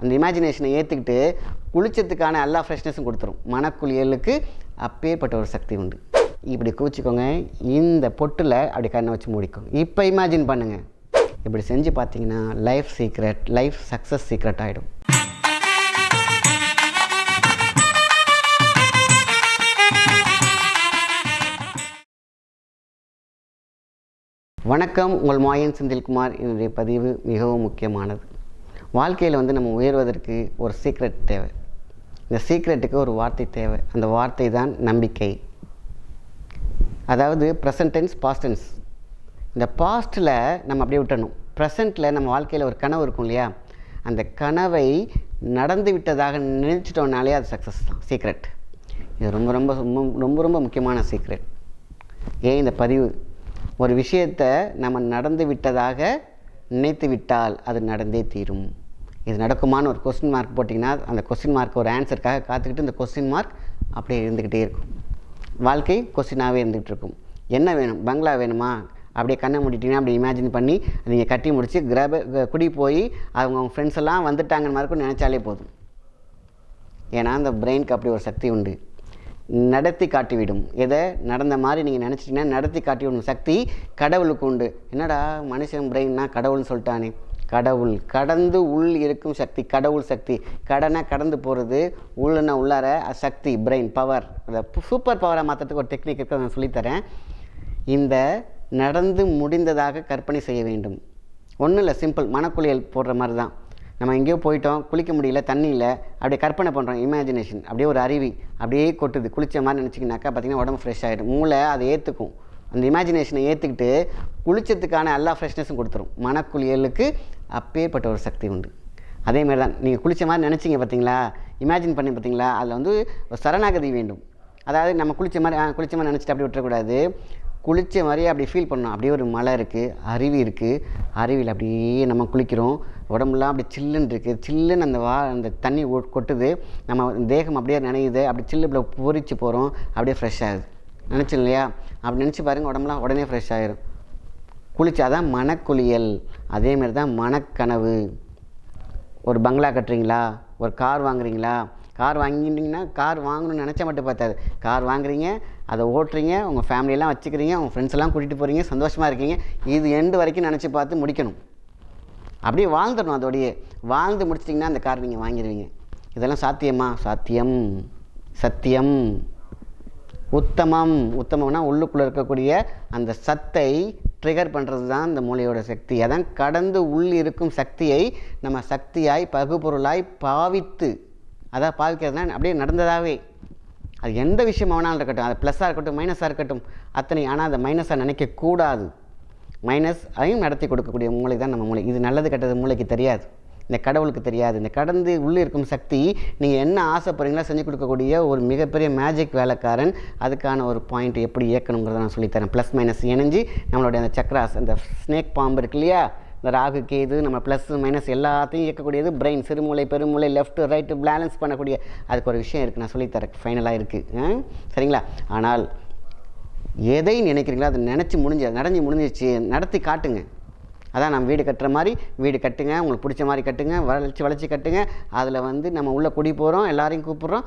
அந்த இமேஜினேஷனை ஏற்றுக்கிட்டு குளிச்சதுக்கான எல்லா ஃப்ரெஷ்னஸும் கொடுத்துரும். மனக்குளியலுக்கு அப்பேற்பட்ட ஒரு சக்தி உண்டு. இப்படி குவிச்சிக்கோங்க. இந்த பொட்டில் அப்படி கண்ணை வச்சு மூடிக்கோங்க. இப்போ இமேஜின் பண்ணுங்கள் இப்படி செஞ்சு பார்த்தீங்கன்னா life secret life success secret ஆகிடும் வணக்கம். உங்கள் மாயன் செந்தில்குமார். என்னுடைய பதிவு மிகவும் முக்கியமானது. வாழ்க்கையில் வந்து நம்ம உயர்வதற்கு ஒரு சீக்ரெட் தேவை. இந்த சீக்ரெட்டுக்கு ஒரு வார்த்தை தேவை. அந்த வார்த்தை தான் நம்பிக்கை. அதாவது ப்ரெசன்ட் டென்ஸ் பாஸ்ட் டென்ஸ் இந்த பாஸ்ட்டில் நம்ம அப்படியே விட்டணும் ப்ரெசண்ட்டில் நம்ம வாழ்க்கையில் ஒரு கனவு இருக்கும் இல்லையா? அந்த கனவை நடந்து விட்டதாக நினைச்சிட்டோம்னாலே அது சக்ஸஸ் தான். சீக்ரெட் இது ரொம்ப ரொம்ப ரொம்ப ரொம்ப ரொம்ப முக்கியமான சீக்ரெட் ஏன் இந்த பதிவு? ஒரு விஷயத்தை நம்ம நடந்து விட்டதாக நினைத்து விட்டால் அது நடந்தே தீரும். இது நடக்குமான்னு ஒரு கொஸ்டின் மார்க் போட்டிங்கன்னா அந்த கொஸ்டின் மார்க் ஒரு ஆன்சருக்காக காத்துக்கிட்டு இந்த கொஸ்டின் மார்க் அப்படியே இருந்துக்கிட்டே இருக்கும். வாழ்க்கை கொஸ்டினாகவே இருந்துகிட்டு இருக்கும். என்ன வேணும்? பங்களா வேணுமா? அப்படியே கண்ணை மூடிட்டீங்கன்னா அப்படி இமேஜின் பண்ணி நீங்கள் கட்டி முடித்து கிரப க- குடி போய் அவங்க அவங்க ஃப்ரெண்ட்ஸ் எல்லாம் வந்துட்டாங்கன்னு மாதிரி நினச்சாலே போதும். ஏன்னா அந்த பிரெயினுக்கு அப்படி ஒரு சக்தி உண்டு. நடத்தி காட்டிவிடும். எதை? நடந்த மாதிரி நீங்கள் நினச்சிட்டிங்கன்னா நடத்தி காட்டிவிடும் சக்தி கடவுளுக்கு உண்டு. என்னடா மனுஷன் பிரெயின்னா கடவுள்னு சொல்லிட்டானே. கடவுள். கடந்து உள் இருக்கும் சக்தி கடவுள் சக்தி. கடனை கடந்து போகிறது உள்ளன உள்ளார சக்தி பிரெயின் பவர் அதை சூப்பர் பவராக மாற்றுறதுக்கு ஒரு டெக்னிக் இருக்கு நான் சொல்லித்தரேன். இந்த நடந்து முடிந்ததாக கற்பனை செய்ய வேண்டும். ஒன்றும் இல்லை சிம்பிள் மனக்குளியல் போடுற மாதிரி தான் நம்ம எங்கேயோ போயிட்டோம் குளிக்க முடியல தண்ணி இல்லை அப்படியே கற்பனை பண்ணுறோம் இமேஜினேஷன் அப்படியே ஒரு அருவி அப்படியே கொட்டுது குளிச்ச மாதிரி நினச்சிங்கனாக்கா பார்த்தீங்கன்னா உடம்பு ஃப்ரெஷ் ஆகிடும் மூளை அதை ஏற்றுக்கும் அந்த இமேஜினேஷனை ஏற்றுக்கிட்டு குளிச்சதுக்கான எல்லா ஃப்ரெஷ்னஸும் கொடுத்துரும். மனக்குளியலுக்கு அப்பேற்பட்ட ஒரு சக்தி உண்டு. அதே மாதிரி தான் நீங்கள் குளித்த மாதிரி நினச்சிங்க பார்த்தீங்களா இமேஜின் பண்ணி பார்த்தீங்களா அதில் வந்து ஒரு சரணாகதி வேண்டும். அதாவது நம்ம குளிச்ச மாதிரி ஆ, குளிச்ச மாதிரி நினச்சிட்டு அப்படி விட்டுறக்கூடாது. குளித்த மாதிரியே அப்படி ஃபீல் பண்ணணும். அப்படியே ஒரு மலை இருக்குது அருவி இருக்குது அருவியில் அப்படியே நம்ம குளிக்கிறோம். உடம்புலாம் அப்படி சில்லுன்னு இருக்குது சில்லுன்னு அந்த வா அந்த தண்ணி கொட்டுது. நம்ம தேகம் அப்படியே நனையுது. அப்படி சில்லு இப்படி பொறிச்சு போகிறோம் அப்படியே ஃப்ரெஷ் ஆகுது. நினச்சோம் இல்லையா? அப்படி நினச்சி பாருங்கள் உடம்புலாம் உடனே ஃப்ரெஷ் ஆயிரும். குளித்தாதான் மனக்குளியல். அதேமாரி தான் மனக்கனவு. ஒரு பங்களா கட்டுறீங்களா? ஒரு கார் வாங்குறீங்களா? கார் வாங்கிட்டீங்கன்னா கார் வாங்கணும்னு நினச்சா மட்டும் பார்த்தாது. கார் வாங்குறீங்க அதை ஓட்டுறீங்க உங்கள் ஃபேமிலியெல்லாம் வச்சுக்கிறீங்க உங்கள் ஃப்ரெண்ட்ஸ் எல்லாம் கூட்டிகிட்டு போகிறீங்க சந்தோஷமாக இருக்கீங்க. இது எண்டு வரைக்கும் நினச்சி பார்த்து முடிக்கணும். அப்படியே வாழ்ந்துடணும் அதோடையே. வாழ்ந்து முடிச்சிட்டிங்கன்னா அந்த கார் நீங்கள் வாங்கிடுவீங்க இதெல்லாம் சாத்தியமா? சாத்தியம். சத்தியம். உத்தமம். உத்தமம்னா உள்ளுக்குள்ளே இருக்கக்கூடிய அந்த சத்தை ட்ரிகர் பண்ணுறது தான் இந்த மூளையோட சக்தி. அதான் கடந்து உள் இருக்கும் சக்தியை நம்ம சக்தியாய் பகுபொருளாய் பாவித்து அதான் பாவிக்கிறதுனா அப்படியே நடந்ததாகவே அது எந்த விஷயம் வேணாலும் இருக்கட்டும் அது ப்ளஸ்ஸாக இருக்கட்டும் மைனஸாக இருக்கட்டும் அத்தனை ஆனால் அதை மைனஸாக நினைக்கக்கூடாது மைனஸ் அதையும் நடத்தி கொடுக்கக்கூடிய மூளை தான் நம்ம மூளை. இது நல்லது கெட்டது மூளைக்கு தெரியாது. இந்த கடவுளுக்கு தெரியாது. இந்த கடந்து உள்ளே இருக்கும் சக்தி நீங்கள் என்ன ஆசைப்படுறீங்களோ செஞ்சு கொடுக்கக்கூடிய ஒரு மிகப்பெரிய மேஜிக் வேலைக்காரன் அதுக்கான ஒரு பாயிண்ட் எப்படி இயக்கணுங்கிறத நான் சொல்லித்தரேன். ப்ளஸ் மைனஸ் இணைஞ்சு நம்மளுடைய அந்த சக்ராஸ் அந்த ஸ்னேக் பாம்பு இருக்கு இல்லையா? இந்த ராகு கேது நம்ம ப்ளஸ் மைனஸ் எல்லாத்தையும் இயக்கக்கூடியது பிரெயின் சிறுமூளை பெருமூளை லெஃப்ட் ரைட்டு பேலன்ஸ் பண்ணக்கூடிய அதுக்கு ஒரு விஷயம் இருக்குது நான் சொல்லித்தரேன். ஃபைனலாக இருக்குது சரிங்களா? ஆனால் எதை நினைக்கிறீங்களோ அதை நினச்சி முடிஞ்சு நடஞ்சு முடிஞ்சிச்சு நடத்தி காட்டுங்க. அதான் நம்ம வீடு கட்டுற மாதிரி வீடு கட்டுங்க உங்களுக்கு பிடிச்ச மாதிரி கட்டுங்க வளைச்சி வளைச்சி கட்டுங்க. அதில் வந்து நம்ம உள்ளே குடி போகிறோம் எல்லாரையும் கூப்பிட்றோம்.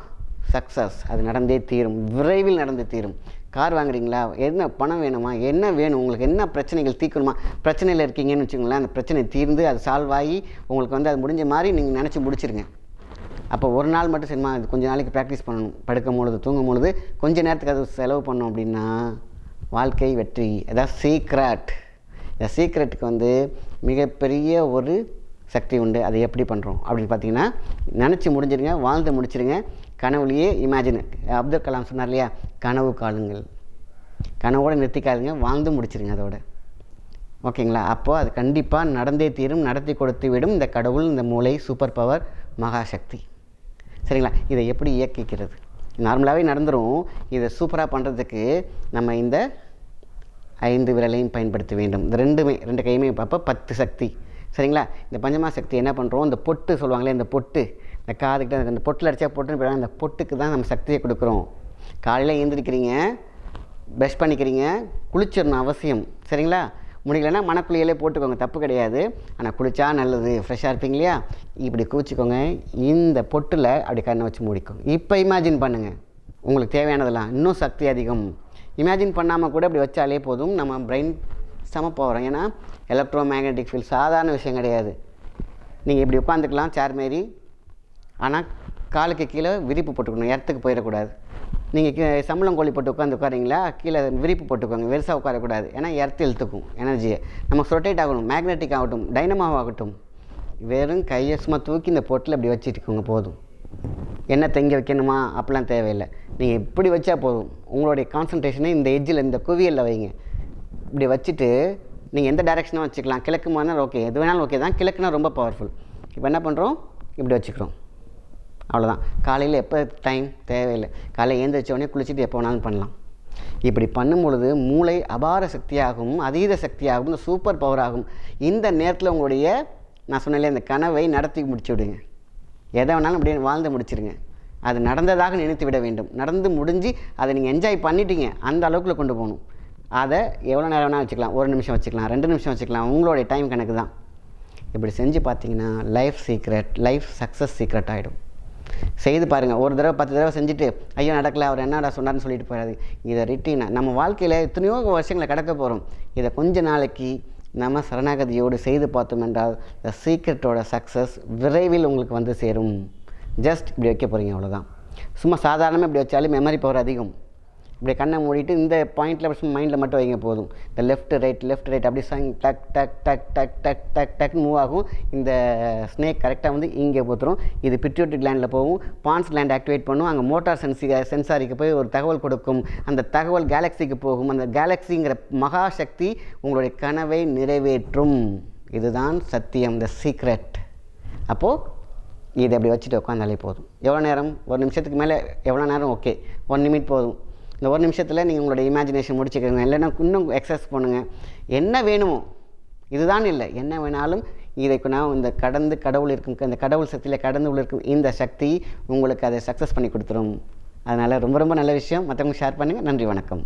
சக்ஸஸ் அது நடந்தே தீரும். விரைவில் நடந்து தீரும். கார் வாங்குறீங்களா? என்ன பணம் வேணுமா? என்ன வேணும்? உங்களுக்கு என்ன பிரச்சனைகள் தீர்க்கணுமா பிரச்சனையில் இருக்கீங்கன்னு வச்சுக்கோங்களேன் அந்த பிரச்சனை தீர்ந்து அது சால்வ் ஆகி உங்களுக்கு வந்து அது முடிஞ்ச மாதிரி நீங்கள் நினச்சி முடிச்சிருங்க. அப்போ ஒரு நாள் மட்டும் சினிமா இது கொஞ்ச நாளைக்கு ப்ராக்டிஸ் பண்ணணும். படுக்கும் பொழுது தூங்கும் பொழுது கொஞ்சம் நேரத்துக்கு அது செலவு பண்ணோம் அப்படின்னா வாழ்க்கை வெற்றி. அதான் சீக்ரெட் இந்த சீக்ரெட்டுக்கு வந்து மிகப்பெரிய ஒரு சக்தி உண்டு. அதை எப்படி பண்ணுறோம் அப்படின்னு பார்த்தீங்கன்னா நினச்சி முடிஞ்சிருங்க வாழ்ந்து முடிச்சிருங்க. கனவுலேயே இமேஜின் அப்துல் கலாம் சொன்னார் இல்லையா? கனவு காலுங்கள் கனவோடு நிறுத்திக்காதுங்க வாழ்ந்து முடிச்சிருங்க அதோட. ஓகேங்களா? அப்போது அது கண்டிப்பாக நடந்தே தீரும் நடத்தி கொடுத்து விடும் இந்த கடவுள் இந்த மூளை சூப்பர் பவர் மகாசக்தி. சரிங்களா? இதை எப்படி இயக்கிக்கிறது? நார்மலாகவே நடந்துடும் இதை சூப்பராக பண்ணுறதுக்கு நம்ம இந்த ஐந்து விரலையும் பயன்படுத்த வேண்டும். இந்த ரெண்டுமே ரெண்டு கையுமே அப்போ பத்து சக்தி. சரிங்களா? இந்த பஞ்சமா சக்தி என்ன பண்ணுறோம் இந்த பொட்டு சொல்லுவாங்களே இந்த பொட்டு. இந்த காதுக்கிட்ட அந்த பொட்டில் அடித்தா பொட்டுன்னு அந்த பொட்டுக்கு தான் நம்ம சக்தியை கொடுக்குறோம். காலையில் எழுந்திரிக்கிறீங்க ப்ரஷ் பண்ணிக்கிறீங்க குளிச்சிடணும் அவசியம். சரிங்களா? முடியலன்னா மனக்குளியலே போட்டுக்கோங்க. தப்பு கிடையாது. ஆனால் குளிச்சா நல்லது. ஃப்ரெஷ்ஷாக இருப்பீங்க இல்லையா இப்படி குளிச்சுக்கோங்க இந்த பொட்டில் அப்படி கண்ணை வச்சு மூடிக்கோங்க. இப்போ இமேஜின் பண்ணுங்கள் உங்களுக்கு தேவையானதெல்லாம். இன்னும் சக்தி அதிகம். இமேஜின் பண்ணாமல் கூட இப்படி வச்சாலே போதும். நம்ம பிரெயின் செம போகிறோம் ஏன்னா எலக்ட்ரோ மேக்னெட்டிக் ஃபீல்ட் சாதாரண விஷயம் கிடையாது. நீங்கள் இப்படி உட்காந்துக்கலாம் சேர் மாரி. ஆனால் காலுக்கு கீழே விரிப்பு போட்டுக்கணும். இடத்துக்கு போயிடக்கூடாது. நீங்கள் சம்பளம் கோழி போட்டு உட்காந்து உட்காரீங்களா கீழே விரிப்பு போட்டுக்கோங்க. வெறுசாக உட்காரக்கூடாது. ஏன்னா எர்த்து இழுத்துக்கும் எனர்ஜியை நம்ம ரொட்டேட் ஆகணும். மேக்னெட்டிக் ஆகட்டும். டைனமாவாகட்டும் ஆகட்டும். வெறும் கையை சும்மா தூக்கி இந்த பொட்டில் இப்படி வச்சுட்டுக்கோங்க போதும். என்ன தங்கி வைக்கணுமா? அப்படிலாம் தேவையில்லை. நீங்கள் இப்படி வச்சா போதும். உங்களுடைய கான்சன்ட்ரேஷனை இந்த எஜ்ஜில் இந்த குவியலில் வைங்க. இப்படி வச்சுட்டு நீங்கள் எந்த டைரெக்ஷனும் வச்சுக்கலாம். கிழக்கு மாதிரி ஓகே எது வேணாலும் ஓகே தான். கிழக்குனா ரொம்ப பவர்ஃபுல் இப்போ என்ன பண்ணுறோம் இப்படி வச்சுக்கிறோம். அவ்வளோதான் காலையில் எப்போ டைம் தேவையில்லை. காலையில் எழுந்திரிச்ச உடனே குளிச்சுட்டு எப்போ வேணாலும் பண்ணலாம். இப்படி பண்ணும் பொழுது மூளை அபார சக்தியாகவும் அதீத சக்தியாகவும் சூப்பர் பவராகும் இந்த நேரத்தில் உங்களுடைய நான் சொன்னேன்ல அந்த கனவை நடத்தி முடிச்சு விடுங்க. எதை வேணாலும் அப்படியே வாழ்ந்து முடிச்சிருங்க. அது நடந்ததாக நினைத்து விட வேண்டும். நடந்து முடிஞ்சு அதை நீங்கள் என்ஜாய் பண்ணிட்டீங்க. அந்த அளவுக்குள்ள கொண்டு போகணும். அதை எவ்வளோ நேரம் வேணால் வச்சுக்கலாம். ஒரு நிமிஷம் வச்சுக்கலாம். ரெண்டு நிமிஷம் வச்சுக்கலாம். உங்களுடைய டைம் கணக்கு தான். இப்படி செஞ்சு பார்த்தீங்கன்னா life secret life success secret ஆகிடும் செய்து பாருங்கள் ஒரு தடவை பத்து தடவை செஞ்சுட்டு ஐயோ நடக்கல. அவர் என்னடா சொன்னார்னு சொல்லிட்டு போயிடாது இதை ரிட்டீனாக நம்ம வாழ்க்கையில் எத்தனையோ வருஷங்களை கடக்க போகிறோம் இதை கொஞ்ச நாளைக்கு நம்ம சரணாகதியோடு செய்து பார்த்தோம் என்றால் த சீக்ரெட்டோட சக்ஸஸ் விரைவில் உங்களுக்கு வந்து சேரும். ஜஸ்ட் இப்படி வைக்க போகிறீங்க அவ்வளோதான் சும்மா சாதாரணமாக இப்படி வச்சாலும் மெமரி பவர் அதிகம். இப்படி கண்ணை மூடிட்டு இந்த பாயிண்டில் மைண்டில் மட்டும் வைங்க போதும். இந்த லெஃப்ட் ரைட் லெஃப்ட் ரைட் அப்படி சாங் டக் டக் டக் டக் டக் டக் டக் மூவ் ஆகும். இந்த ஸ்னேக் கரெக்டாக வந்து இங்கே போத்துரும். இது பிட்யூட்டரி கிளாண்டில் போகும். பான்ஸ் கிளாண்ட் ஆக்டிவேட் பண்ணும். அங்கே மோட்டார் சென்சி சென்சாரிக்கு போய் ஒரு தகவல் கொடுக்கும். அந்த தகவல் கேலக்ஸிக்கு போகும். அந்த கேலக்ஸிங்கிற மகா சக்தி உங்களுடைய கனவை நிறைவேற்றும். இதுதான் சத்தியம் த சீக்ரெட் அப்போது இதை அப்படி வச்சுட்டு உட்காந்தாலே போதும். எவ்வளோ நேரம்? ஒரு நிமிஷத்துக்கு மேலே எவ்வளோ நேரம்? ஓகே ஒன் நிமிட் போதும். இந்த ஒரு நிமிஷத்தில் நீங்கள் உங்களோட இமேஜினேஷன் முடிச்சுக்கோங்க. இல்லைன்னா இன்னும் எக்ஸஸ் பண்ணுங்கள் என்ன வேணுமோ இதுதான் இல்லை. என்ன வேணாலும் இதை நான் இந்த கடந்து கடவுள் இருக்கும் இந்த கடவுள் சக்தியில் கடந்து உள்ள இருக்கும் இந்த சக்தி உங்களுக்கு அதை சக்ஸஸ் பண்ணி கொடுத்துரும். அதனால் ரொம்ப ரொம்ப நல்ல விஷயம். மற்றவங்க ஷேர் பண்ணுங்கள் நன்றி வணக்கம்.